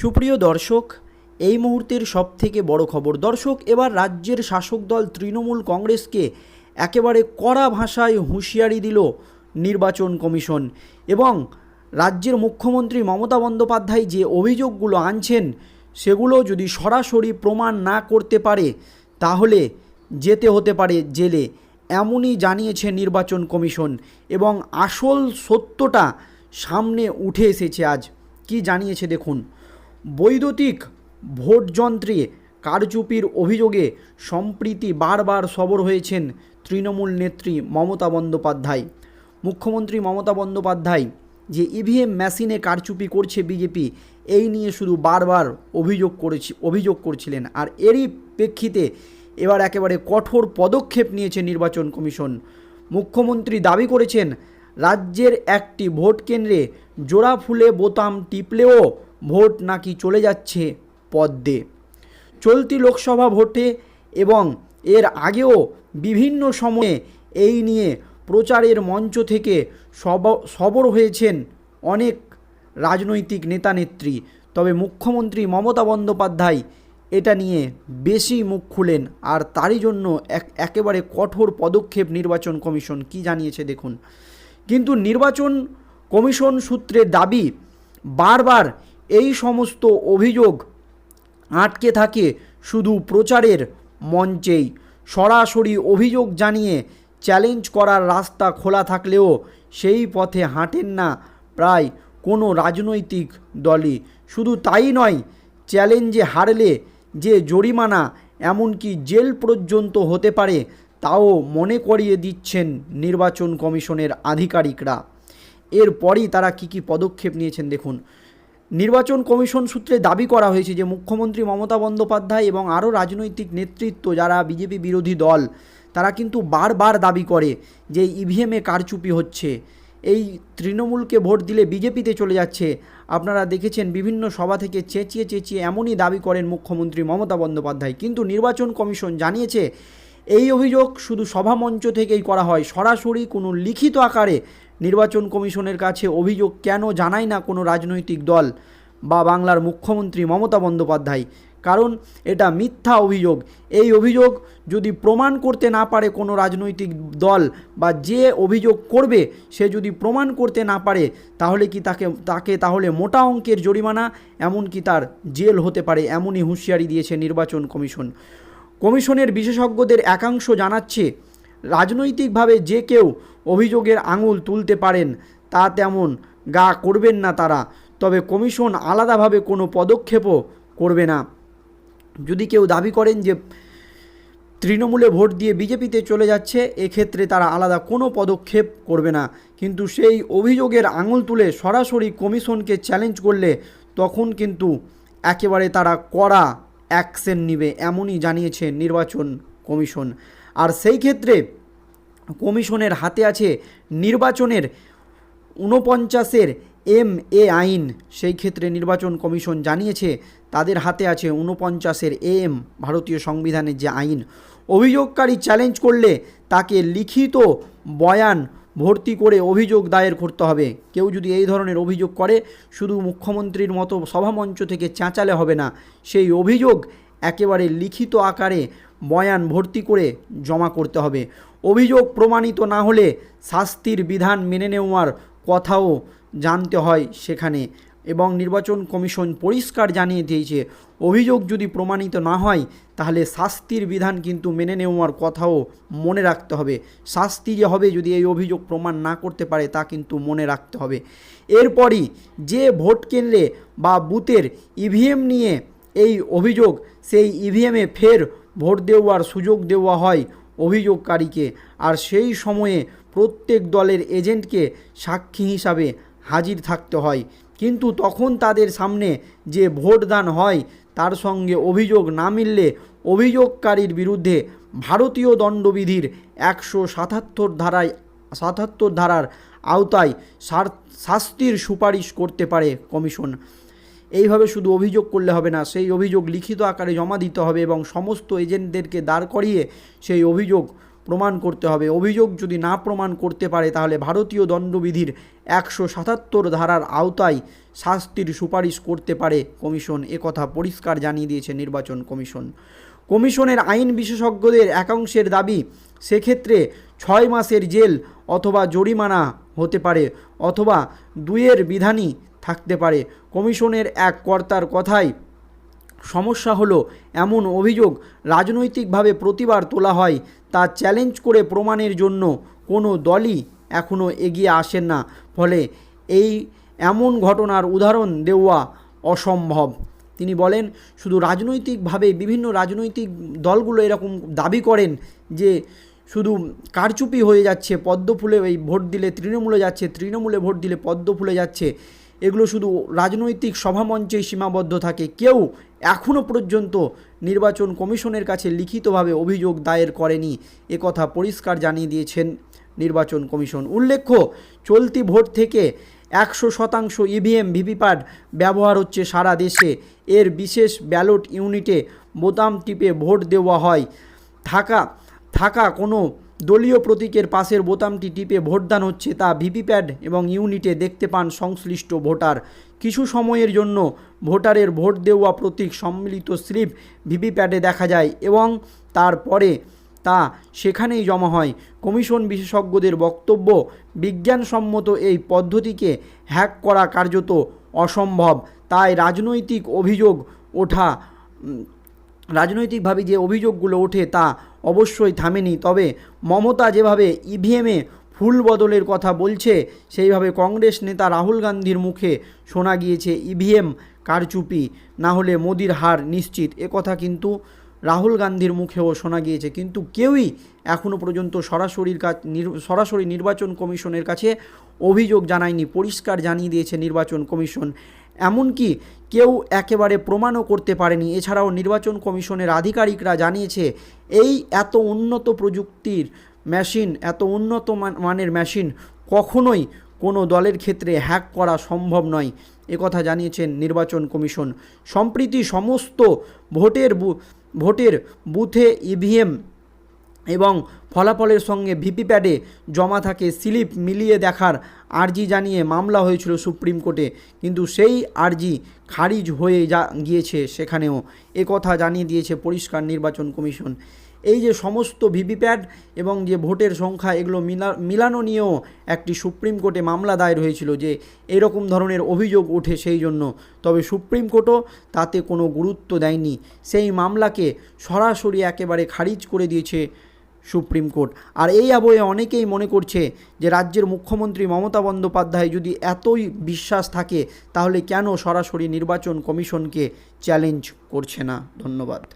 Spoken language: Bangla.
সুপ্রিয় দর্শক, এই মুহূর্তের সবথেকে বড় খবর। দর্শক, এবার রাজ্যের শাসক দল তৃণমূল কংগ্রেসকে একেবারে কড়া ভাষায় হুঁশিয়ারি দিল নির্বাচন কমিশন এবং রাজ্যের মুখ্যমন্ত্রী মমতা বন্দ্যোপাধ্যায় যে অভিযোগগুলো আনছেন, সেগুলো যদি সরাসরি প্রমাণ না করতে পারে, তাহলে যেতে হতে পারে জেলে, এমনই জানিয়েছে নির্বাচন কমিশন এবং আসল সত্যটা সামনে উঠে এসেছে আজ। কি জানিয়েছে দেখুন। বৈদ্যুতিক ভোট যন্ত্রে কারচুপির অভিযোগে সম্প্রীতি বারবার সবর হয়েছেন তৃণমূল নেত্রী মমতা বন্দ্যোপাধ্যায়। মুখ্যমন্ত্রী মমতা বন্দ্যোপাধ্যায় যে ইভিএম মেশিনে কারচুপি করছে বিজেপি, এই নিয়ে শুধু বারবার অভিযোগ করেছি, অভিযোগ করছিলেন। আর এরই প্রেক্ষিতে এবার একেবারে কঠোর পদক্ষেপ নিয়েছে নির্বাচন কমিশন। মুখ্যমন্ত্রী দাবি করেছেন, রাজ্যের একটি ভোট কেন্দ্রে জোড়া ফুলে বোতাম টিপলেও ভোট নাকি চলে যাচ্ছে পদ্মে। চলতি লোকসভা ভোটে এবং এর আগেও বিভিন্ন সময়ে এই নিয়ে প্রচারের মঞ্চ থেকে সব, সবর হয়েছেন অনেক রাজনৈতিক নেতানেত্রী। তবে মুখ্যমন্ত্রী মমতা বন্দ্যোপাধ্যায় এটা নিয়ে বেশি মুখ খুলেন আর তারই জন্য এক, একেবারে কঠোর পদক্ষেপ নির্বাচন কমিশন কি জানিয়েছে দেখুন। কিন্তু নির্বাচন কমিশন সূত্রে দাবি, বারবার এই সমস্ত অভিযোগ আটকে থাকে শুধু প্রচারের মঞ্চেই। সরাসরি অভিযোগ জানিয়ে চ্যালেঞ্জ করার রাস্তা খোলা থাকলেও সেই পথে হাঁটেন না প্রায় কোনো রাজনৈতিক দলই। শুধু তাই নয়, চ্যালেঞ্জে হারলে যে জরিমানা, এমনকি জেল পর্যন্ত হতে পারে, তাও মনে করিয়ে দিচ্ছেন নির্বাচন কমিশনের আধিকারিকরা। এরপরই তারা কি কি পদক্ষেপ নিয়েছেন দেখুন। নির্বাচন কমিশন সূত্রে দাবি করা হয়েছে যে মুখ্যমন্ত্রী মমতা বন্দ্যোপাধ্যায় এবং আরও রাজনৈতিক নেতৃত্ব যারা বিজেপি বিরোধী দল, তারা কিন্তু বারবার দাবি করে যে ইভিএমে কারচুপি হচ্ছে। এই তৃণমূলকে ভোট দিলে বিজেপিতে চলে যাচ্ছে। আপনারা দেখেছেন বিভিন্ন সভা থেকে চেঁচিয়ে চেঁচিয়ে এমনই দাবি করেন মুখ্যমন্ত্রী মমতা বন্দ্যোপাধ্যায়। কিন্তু নির্বাচন কমিশন জানিয়েছে, এই অভিযোগ শুধু সভামঞ্চ থেকেই করা হয়। সরাসরি কোনো লিখিত আকারে নির্বাচন কমিশনের কাছে অভিযোগ কেন জানায় না কোনো রাজনৈতিক দল বা বাংলার মুখ্যমন্ত্রী মমতা বন্দ্যোপাধ্যায়? কারণ এটা মিথ্যা অভিযোগ। এই অভিযোগ যদি প্রমাণ করতে না পারে কোনো রাজনৈতিক দল বা যে অভিযোগ করবে সে যদি প্রমাণ করতে না পারে, তাহলে কি তাকে তাকে তাহলে মোটা অঙ্কের জরিমানা? এমনকি তার জেল হতে পারে এমনই হুঁশিয়ারি দিয়েছে নির্বাচন কমিশন। কমিশনের বিশেষজ্ঞদের একাংশ জানাচ্ছে, রাজনৈতিকভাবে যে কেউ অভিযোগের আঙুল তুলতে পারেন, তা তেমন গা করবেন না তারা। তবে কমিশন আলাদাভাবে কোনো পদক্ষেপও করবে না। যদি কেউ দাবি করেন যে তৃণমূলে ভোট দিয়ে বিজেপিতে চলে যাচ্ছে, এক্ষেত্রে তারা আলাদা কোনো পদক্ষেপ করবে না। কিন্তু সেই অভিযোগের আঙুল তুলে সরাসরি কমিশনকে চ্যালেঞ্জ করলে তখন কিন্তু একেবারে তারা কড়া অ্যাকশন নিবে, এমনই জানিয়েছে নির্বাচন কমিশন। আর সেই ক্ষেত্রে কমিশনের হাতে আছে নির্বাচনের ঊনপঞ্চাশের এম এ আইন। সেই ক্ষেত্রে নির্বাচন কমিশন জানিয়েছে, তাদের হাতে আছে ঊনপঞ্চাশের এ এম, ভারতীয় সংবিধানের যে আইন। অভিযোগকারী চ্যালেঞ্জ করলে তাকে লিখিত বয়ান ভর্তি করে অভিযোগ দায়ের করতে হবে। কেউ যদি এই ধরনের অভিযোগ করে, শুধু মুখ্যমন্ত্রীর মতো সভামঞ্চ থেকে চেঁচালে হবে না, সেই অভিযোগ একেবারে লিখিত আকারে বয়ান ভর্তি করে জমা করতে হবে। অভিযোগ প্রমাণিত না হলে শাস্তির বিধান মেনে নেওয়ার কথাও জানতে হয় সেখানে এবং নির্বাচন কমিশন পরিষ্কার জানিয়ে দিয়েছে, অভিযোগ যদি প্রমাণিত না হয়, তাহলে শাস্তির বিধান কিন্তু মেনে নেওয়ার কথাও মনে রাখতে হবে। শাস্তি যে হবে যদি এই অভিযোগ প্রমাণ না করতে পারে, তা কিন্তু মনে রাখতে হবে। এরপরই যে ভোট কেন্দ্রে বা বুথের ইভিএম নিয়ে এই অভিযোগ, সেই ইভিএমে ফের ভোট দেওয়ার সুযোগ দেওয়া হয় অভিযোগকারীকে আর সেই সময়ে প্রত্যেক দলের এজেন্টকে সাক্ষী হিসাবে হাজির থাকতে হয়। কিন্তু তখন তাদের সামনে যে ভোটদান হয়, তার সঙ্গে অভিযোগ না মিললে অভিযোগকারীর বিরুদ্ধে ভারতীয় দণ্ডবিধির একশো সাতাত্তর ধারায়, সাতাত্তর ধারার আওতায় শাস্তির সুপারিশ করতে পারে কমিশন। এইভাবে শুধু অভিযোগ করলে হবে না, সেই অভিযোগ লিখিত আকারে জমা দিতে হবে এবং সমস্ত এজেন্টদেরকে দাঁড় করিয়ে সেই অভিযোগ প্রমাণ করতে হবে। অভিযোগ যদি না প্রমাণ করতে পারে, তাহলে ভারতীয় দণ্ডবিধির একশো সাতাত্তর ধারার আওতায় শাস্তির সুপারিশ করতে পারে কমিশন। একথা পরিষ্কার জানিয়ে দিয়েছে নির্বাচন কমিশন। কমিশনের আইন বিশেষজ্ঞদের একাংশের দাবি, সেক্ষেত্রে ছয় মাসের জেল অথবা জরিমানা হতে পারে অথবা দুইয়ের বিধানই থাকতে পারে। কমিশনের এক কর্তার কথায়, সমস্যা হলো এমন অভিযোগ রাজনৈতিকভাবে প্রতিবার তোলা হয়, তা চ্যালেঞ্জ করে প্রমাণের জন্য কোনো দলই এখনও এগিয়ে আসেন না। ফলে এই এমন ঘটনার উদাহরণ দেওয়া অসম্ভব। তিনি বলেন, শুধু রাজনৈতিকভাবে বিভিন্ন রাজনৈতিক দলগুলো এরকম দাবি করেন যে শুধু কারচুপি হয়ে যাচ্ছে পদ্ম ফুলে এই ভোট দিলে তৃণমূলে যাচ্ছে, তৃণমূলে ভোট দিলে পদ্ম ফুলে যাচ্ছে। এগুলো শুধু রাজনৈতিক সভামঞ্চেই সীমাবদ্ধ থাকে। কেউ এখনও পর্যন্ত নির্বাচন কমিশনের কাছে লিখিতভাবে অভিযোগ দায়ের করেনি। একথা পরিষ্কার জানিয়ে দিয়েছেন নির্বাচন কমিশন। উল্লেখ্য, চলতি ভোট থেকে একশো শতাংশ ইভিএম ভিভিপ্যাট ব্যবহার হচ্ছে সারা দেশে। এর বিশেষ ব্যালট ইউনিটে বোতাম টিপে ভোট দেওয়া হয়। থাকা থাকা কোনো দলীয় প্রতীকের পাশের বোতামটি টিপে ভোটদান হচ্ছে তা ভিভিপ্যাট এবং ইউনিটে দেখতে পান সংশ্লিষ্ট ভোটার। কিছু সময়ের জন্য ভোটারের ভোট দেওয়া প্রতীক সম্মিলিত স্লিপ ভিভিপ্যাটে দেখা যায় এবং তারপরে তা সেখানেই জমা হয়। কমিশন বিশেষজ্ঞদের বক্তব্য, বিজ্ঞানসম্মত এই পদ্ধতিকে হ্যাক করা কার্যত অসম্ভব। তাই রাজনৈতিক অভিযোগ ওঠা রাজনৈতিকভাবে যে অভিযোগগুলো ওঠে তা অবশ্যই থামেনি। তবে মমতা যেভাবে ইভিএমে ফুল বদলের কথা বলছে, সেইভাবে কংগ্রেস নেতা রাহুল গান্ধীর মুখে শোনা গিয়েছে ইভিএম কারচুপি। না হলে মোদির হার নিশ্চিত। একথা কিন্তু রাহুল গান্ধীর মুখেও শোনা গিয়েছে। কিন্তু কেউই এখনও পর্যন্ত সরাসরির নির- সরাসরি নির্বাচন কমিশনের কাছে অভিযোগ জানায়নি, পরিষ্কার জানিয়ে দিয়েছে নির্বাচন কমিশন। এমনকি কেউ একেবারে প্রমাণও করতে পারেনি। এছাড়াও নির্বাচন কমিশনের আধিকারিকরা জানিয়েছে, এই এত উন্নত প্রযুক্তির মেশিন, এত উন্নত মানের মেশিন কখনোই কোনো দলের ক্ষেত্রে হ্যাক করা সম্ভব নয়। একথা জানিয়েছেন নির্বাচন কমিশন। সম্প্রীতি সমস্ত ভোটের ভোটের বুথে ইভিএম এবং ফলাফলের সঙ্গে ভিপিপ্যাডে জমা থাকে স্লিপ মিলিয়ে দেখার আর্জি জানিয়ে মামলা হয়েছিল সুপ্রিম কোর্টে। কিন্তু সেই আর্জি খারিজ হয়ে যা গিয়েছে সেখানেও কথা জানিয়ে দিয়েছে পরিষ্কার নির্বাচন কমিশন। এই যে সমস্ত ভিভিপ্যাট এবং যে ভোটের সংখ্যা এগুলো মিলা, মিলানো নিয়েও একটি সুপ্রিম কোর্টে মামলা দায়ের হয়েছিল যে এরকম ধরনের অভিযোগ ওঠে সেই জন্য। তবে সুপ্রিম কোর্টও তাতে কোনো গুরুত্ব দেয়নি। সেই মামলাকে সরাসরি একেবারে খারিজ করে দিয়েছে সুপ্রিম কোর্ট। আর এই আবহে অনেকেই মনে করছে যে রাজ্যের মুখ্যমন্ত্রী মমতা বন্দ্যোপাধ্যায় যদি এতই বিশ্বাস থাকে, তাহলে কেন সরাসরি নির্বাচন কমিশনকে চ্যালেঞ্জ করছে না? ধন্যবাদ।